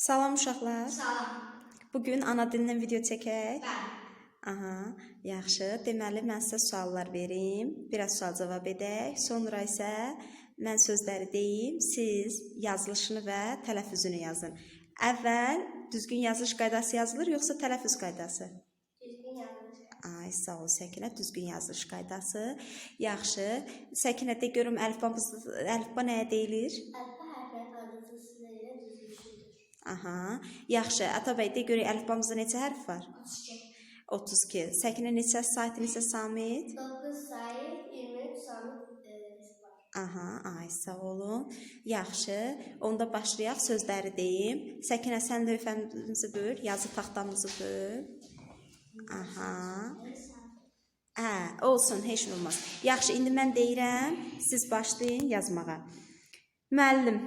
Salam uşaqlar. Salam. Bugün ana dilindən video çəkək. Bəli. Aha, yaxşı. Deməli mən sizə suallar verim, biraz sual cavab edək. Sonra isə mən sözləri deyim, siz yazılışını və tələffüzünü yazın. Əvvəl düzgün yazılış qaydası yazılır, yoxsa tələffüz qaydası? Düzgün yazılış. Ay, sağ ol Səkinə, düzgün yazılış qaydası. Yaxşı. Səkinə də görüm əlifbamız əlifba nəyə deyilir? Əlifba hərfləri qaydası sizlərlə düzgünsüzdür. Aha. Yaxşı. Atabəy də görək əlifbamızda neçə hərf var? 32. 32. Səkinə neçə sayt, neçə samit? 9 sayı 23 samit e. Aha, ay sağ olun. Yaxşı. Onda başlayaq sözləri deyim. Səkinə sən lövhəmizi böl, yazı taxtamızı böl. Aha. Hə, olsun, heç nə olmaz. Yaxşı, indi mən deyirəm, siz başlayın yazmağa. Müəllim.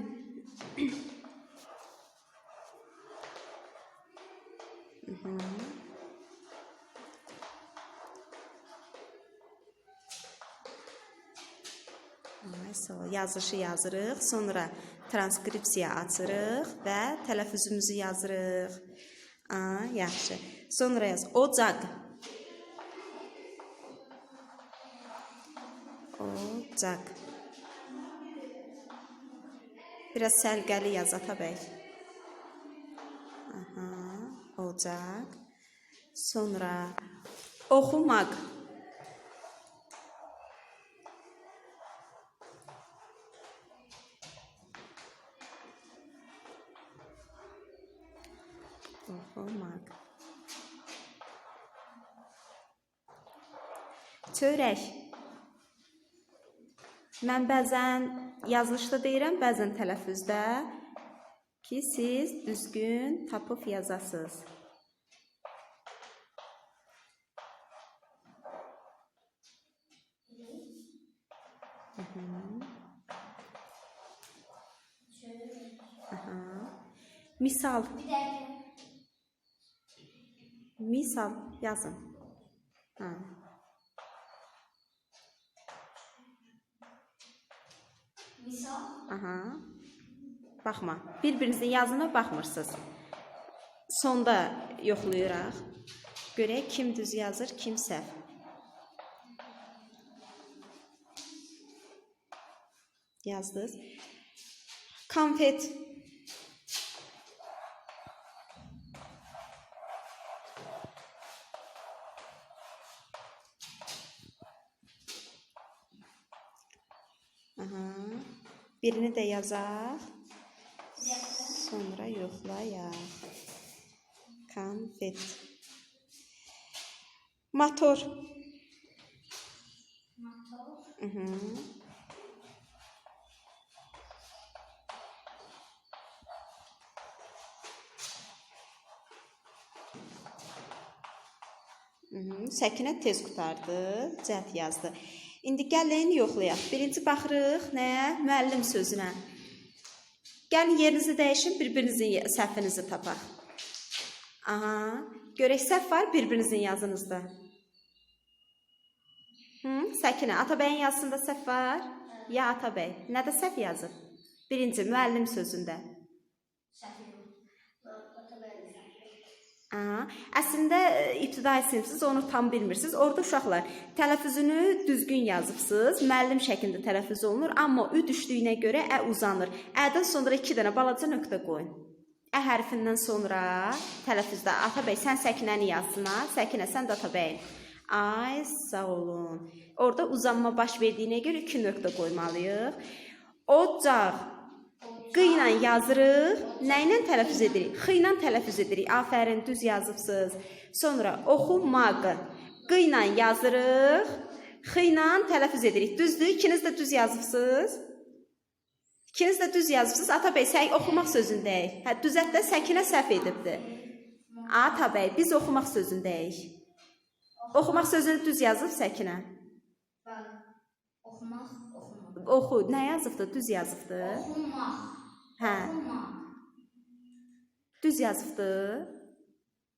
Sağ ol. Yazışı yazırıq, sonra transkripsiya açırıq və tələffüzümüzü yazırıq. Aa, yaxşı. Sonra yaz. Ocaq. Ocaq. Biraz sərgəli yaz Atabəy. Aha, ocaq. Sonra oxumaq. Oxumaq. Çörək. Mən bəzən yazılışda deyirəm, bəzən tələffüzdə ki, siz düzgün tapıb yazasınız. Aha. Misal, misal yazın. Ha. Misal. Aha. Baxma. Bir-birinizin yazına baxmırsınız. Sonda yoxlayırıq. Görək kim düz yazır, kim səhv. Yazdınız. Konfet. Aha. Birini də yazaq. Sonra yoxlayaq. Konfet. Motor. Motor. Mhm. Səkinə tez qutardı, cəhd yazdı. İndi gəlin yoxlayaq. Birinci baxırıq nəyə? Müəllim sözünə. Gəlin yerinizi dəyişin, bir-birinizin səhvinizi tapaq. Aha, görək səhv var bir-birinizin yazınızda. Hı? Səkinə, Atabəyin yazısında səhv var? Ya Atabəy, nədə səhv yazıb? Birinci müəllim sözündə. Səhv. Aha. Əslində e, ibtidai sinifsiz, onu tam bilmirsiniz. Orada uşaqlar tələffüzünü düzgün yazıbsınız. Müəllim şəklində tələffüz olunur, amma ü düşdüyünə görə ə uzanır. Ə-dən sonra 2 dənə balaca nöqtə qoyun. Ə hərfindən sonra tələffüzdə Atabəy sən Səkinəni yazsına, Səkinə sən də Atabəyin. Ay, sağ olun. Orada uzanma baş verdiyinə görə 2 nöqtə qoymalıyıq. Ocaq Q ilə yazırıq. Nə ilə tələffüz edirik? X ilə tələffüz edirik. Afərin, düz yazıbsınız. Sonra oxumaq. Q ilə yazırıq. X ilə tələffüz edirik. Düzdür? İkiniz də düz yazıbsınız. İkiniz də düz yazıbsınız. Atabəy, sən oxumaq sözündəyik. Hə, düzət də Səkinə səhv edibdi. Atabəy, biz oxumaq sözündəyik. Oxumaq sözünü düz yazıb Səkinə. Bəli. Oxumaq, oxumaq. Oxu, nə yazıbdı? Düz yazıbdı. Oxumaq. Hə. Düz yazıbdı.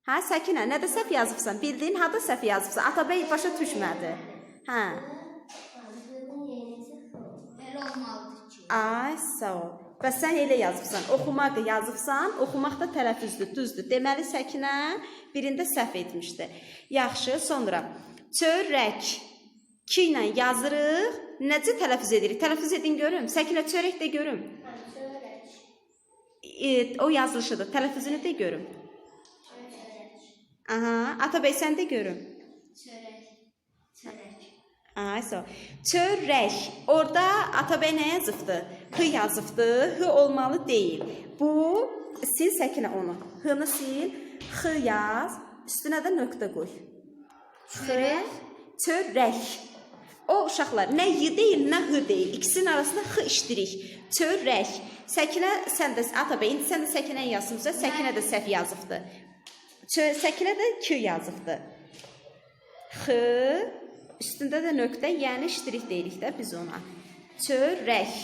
Hə, Səkinə, nədə səhv yazıbsan? Bildiyin hada səhv yazıbsan. Atabəy başa düşmədi. Hə. Ay, sağ ol. Bəs sən elə yazıbsan. Oxumaq yazıbsan, oxumaq da tələffüzdür, düzdür. Deməli Səkinə birində səhv etmişdi. Yaxşı, sonra çörək ki ilə yazırıq. Necə tələffüz edirik? Tələffüz edin görüm. Səkinə çörək də görüm. Çörək. E, o yazılışıdır. Tələffüzünü də görüm. Aha, Atabey sən də görüm. Çörək. Çörək. Ay sağ. ol. Çörək. Orada Atabey nə yazıbdı? H yazıbdı. H olmalı deyil. Bu sil səkinə onu. H-nı sil, X yaz, üstünə də nöqtə qoy. Çörək. Çörək. O uşaqlar nə y deyil, nə h deyil. İkisinin arasında x işdirik. Çörək. Səkinə sən də Atabey, indi sən də Səkinə yazmısan, Səkinə də səhv yazıbdı. Çö Səkinə də Q yazıbdı. X üstündə də nöqtə, yəni iştirik deyirik də biz ona. Çörək.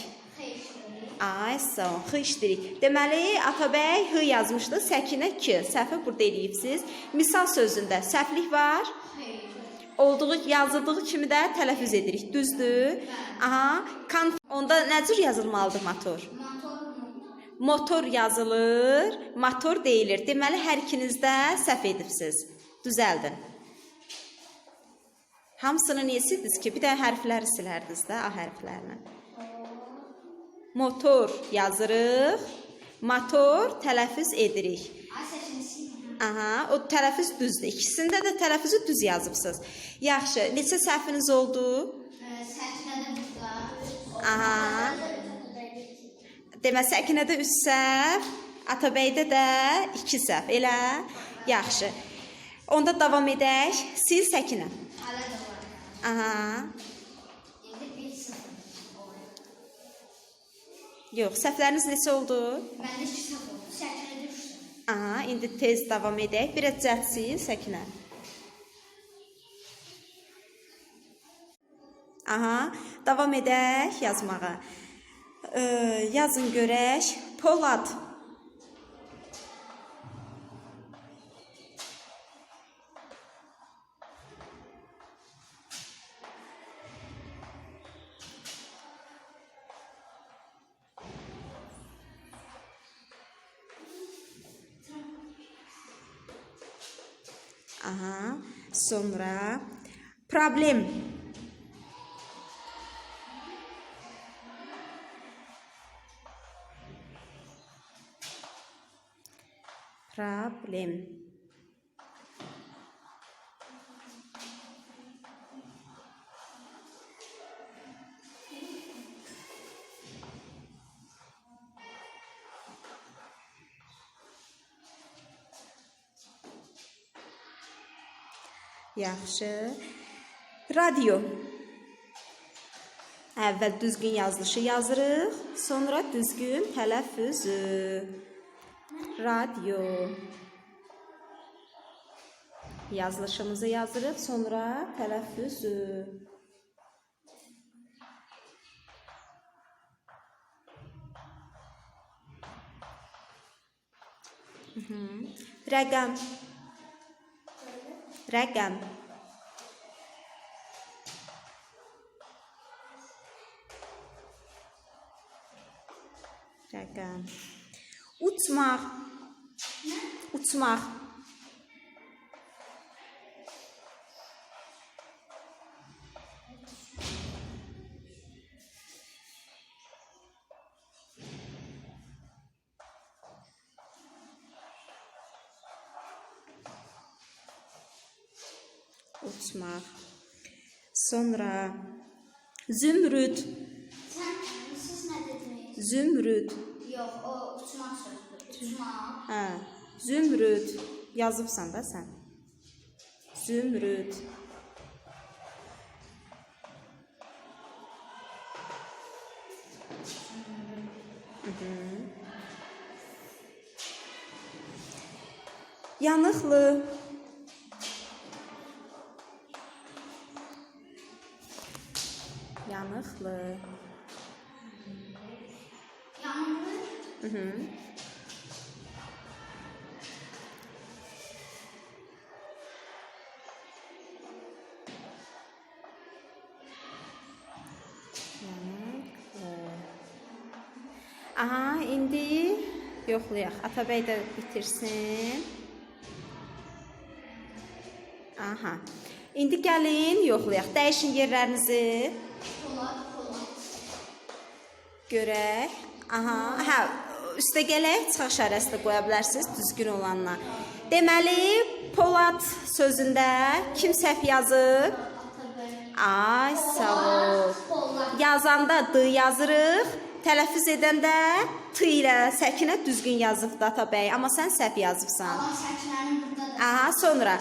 Ay sağ ol, x iştirik. Deməli Atabəy h yazmışdı, Səkinə k. Səhvi burada eləyibsiz. Misal sözündə səhvlik var. Olduğu yazıldığı kimi də tələffüz edirik. Düzdür? Aha, kan onda nə cür yazılmalıdır motor? Motor? Motor yazılır, motor deyilir. Deməli hər ikiniz də səhv edibsiz. Düzəldin. Hamısını niyə sildiniz ki? Bir də hərfləri silərdiniz də, A hərflərini. Motor yazırıq. Motor tələffüz edirik. Aha, o tələffüz düzdür. İkisində də tələffüzü düz yazıbsınız. Yaxşı, neçə səhviniz oldu? Səkinədə burada. Aha. Demə Səkinədə 3 səhv, Atabəydə də 2 səhv. Elə? Yaxşı. Onda davam edək. Sil Səkinə. Hələ də var. Aha. Yox, səhvləriniz neçə oldu? Məndə iki sıfır oldu. Səkinədə üç sıfır. Aha, indi tez davam edək. Bir əcət sil Səkinə. Aha, davam edək yazmağa. Ee, yazın görək. Polad. Aha, sonra problem. Problem. Yaxşı. Radio. Əvvəl düzgün yazılışı yazırıq, sonra düzgün tələffüzü. Radio. Yazılışımızı yazırıq, sonra tələffüzü. Rəqəm. Rəqəm. Rəqəm. Uçmaq. Uçmaq. Uçmaq. Sonra zümrüd. Sən siz nə dediniz? Zümrüd. Yox, o uçmaq sözdür. Uçmaq. Hə, zümrüd yazıbsan da sən. Zümrüd. Yanıqlı. Yanıqlı. Yanlı. Mhm. Aha, indi yoxlayaq. Atabəy də bitirsin. Aha. İndi gəlin yoxlayaq. Dəyişin yerlərinizi. Görək. Aha, hə, üstə gələk, çıxış işarəsi də qoya bilərsiniz düzgün olanla. Deməli, Polad sözündə kim səhv yazıb? Ay, sağ ol. Yazanda d yazırıq, tələffüz edəndə t ilə səkinə düzgün yazıb Atabəy, amma sən səhv yazıbsan. Aha, sonra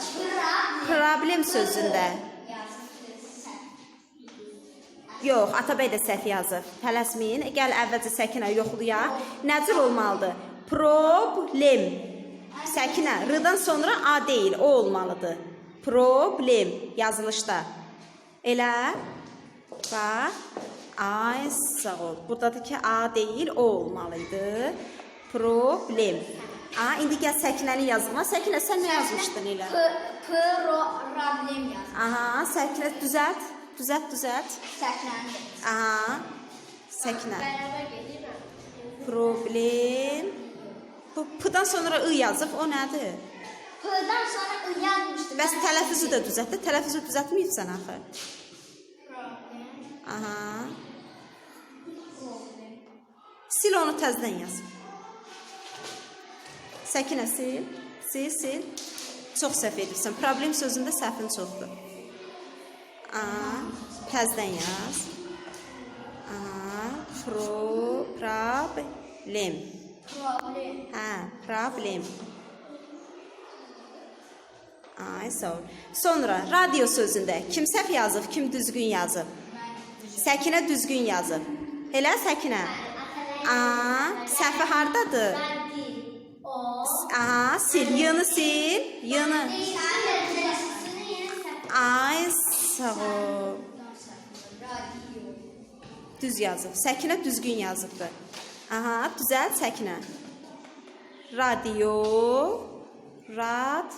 problem sözündə. Yox, Atabəy də səhv yazıb. Tələsməyin. Gəl əvvəlcə səkinə yoxlayaq. Nə cür olmalıdır? Problem. Səkinə r-dan sonra a deyil, o olmalıdır. Problem yazılışda. Elə? Bax. Ay, sağ ol. Buradakı ki a deyil, o olmalıydı. Problem. A, indi gəl səkinəni yazma. Səkinə sən nə yazmışdın elə? P, pro, problem yaz. Aha, səkinə düzəlt. Düzəlt, düzəlt. Saçlarım. Aha. Səkinə. Beraber gelir? Problem. Bu p-dan sonra i yazıb, o nədir? P'dan sonra ı yazmıştım. Bəs tələffüzü də düzəlt. də, Tələffüzü düzəltməyibsən axı. Aha. Sil onu təzədən yaz. Səkinə sil. Sil, sil. Çox səhv edirsən. Problem sözündə səhvin çoxdur. A, təzədən yaz. A, pro, problem. Problem. Hə, problem. Ay, ol. Sonra radio sözündə kim səhv yazıb, kim düzgün yazıb? Səkinə düzgün yazıb. Elə Səkinə? A, səhvi hardadır? Aha, sil, yığını sil, yığını. Ay, sağ ol. Düz yazıb. Səkinə düzgün yazıbdı. Aha, düzəlt Səkinə. Radio, rad,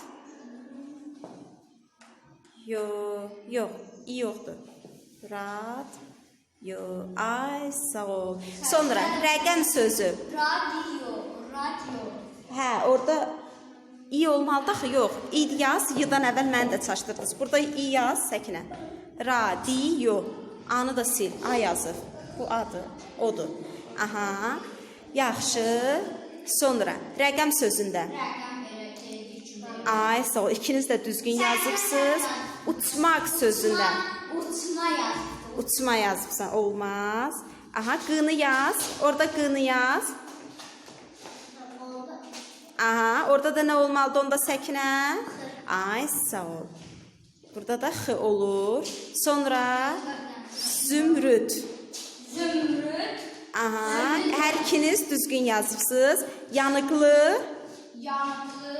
yo, yox, i yoxdur. Rad, yo, ay, sağ ol. Sonra rəqəm sözü. Radio. Radio. Hə, orada i olmalıdır axı, yox. i yaz, y-dan əvvəl məni də çaşdırdınız. Burada i yaz, Səkinə. Radio. Anı da sil. A yazır. Bu adı, odur. Aha. Yaxşı. Sonra rəqəm sözündə. Ay, sağ ol. İkiniz də düzgün yazıbsınız. Uçmaq sözündə. Uçma yazdım. Uçma yazıbsan, olmaz. Aha, qını yaz. Orada qını yaz. Aha, orada da nə olmalıdır onda səkinə? Ay, sağ ol. Burada da x olur. Sonra zümrüd. Zümrüt. Aha, hər ikiniz düzgün yazıbsınız. Yanıqlı. Yanıqlı.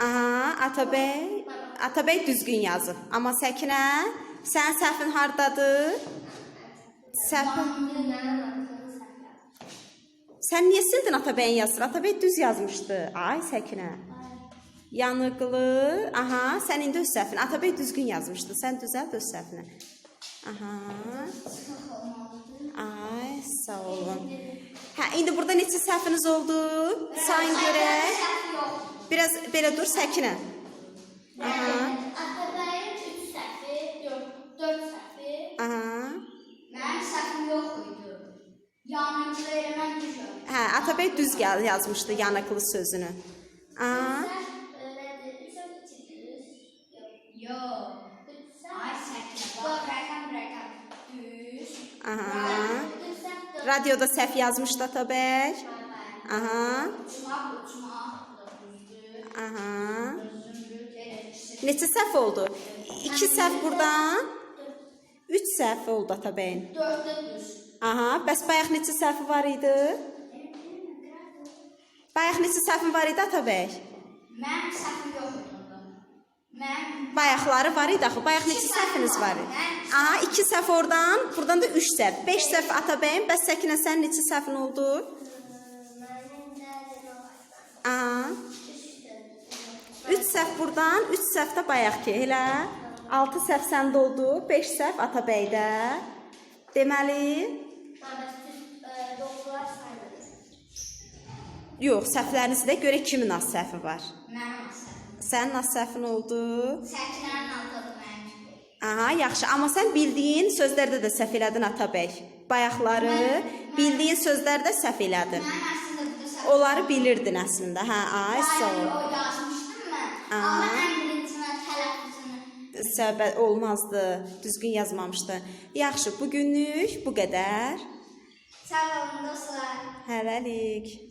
Aha, Atabəy. Atabəy düzgün yazıb. Amma Səkinə, sən səhvin hardadır? Səhvin. Sən niyə sildin Atabəyin yazısını? Atabəy düz yazmışdı. Ay Səkinə. Yanıqlı. Aha, sən indi öz səhvin. Atabəy düzgün yazmışdı. Sən düzəlt öz səhvini. Aha. Ay, sağ olun. Hə, indi burada neçə səhviniz oldu? Sayın görək. Yox. Biraz belə dur Səkinə. Aha. Atabəyin 3 səhvi, 4 səhvi. Aha. Mənim səhvim yox idi. Yanıqlı elə mən düşürəm. Hə, Atabəy düz yazmışdı yanıqlı sözünü. Aha. Yox. Ay səkinə. Bax, rəqəm, rəqəm. Düz. Aha. Radioda səhv. Aha. Uçmaq, uçmaq. Düzdür. Aha. İkisi. Neçə səhv oldu? 2 səhv burdan. 3 səhv oldu. Dörddə düz. Aha, bəs bayaq neçə səhvi var idi? Bayaq neçə səhvin var idi Atabəy? Mənim səhvim yox Mənim Bayaqları var idi axı. Bayaq neçə səhviniz var idi? Aha, 2 səhv oradan, buradan da 3 səhv. 5 səhv Atabəyin, bəs Səkinə sən neçə səhvin oldu? Aha. 3 səhv buradan, 3 səhv də bayaqki, elə? 6 səhv səndə oldu, 5 səhv Atabəydə. Deməli, Yox, səhvlərinizdə görə kimin az səhvi var? Mənim. Sənin az səhvin oldu. Mənim kimi. Aha, yaxşı. Amma sən bildiyin sözlərdə də səhv elədin Atabəy. Bayaqları bildiyin sözlərdə səhv elədin. Səhv. Onları bilirdin əslində. Hə, ay sağ ol. mən. Amma ən tələffüzünü. Səbəb olmazdı. Düzgün yazmamışdı. Yaxşı, bu günlük bu qədər. Sağ olun dostlar. Hələlik.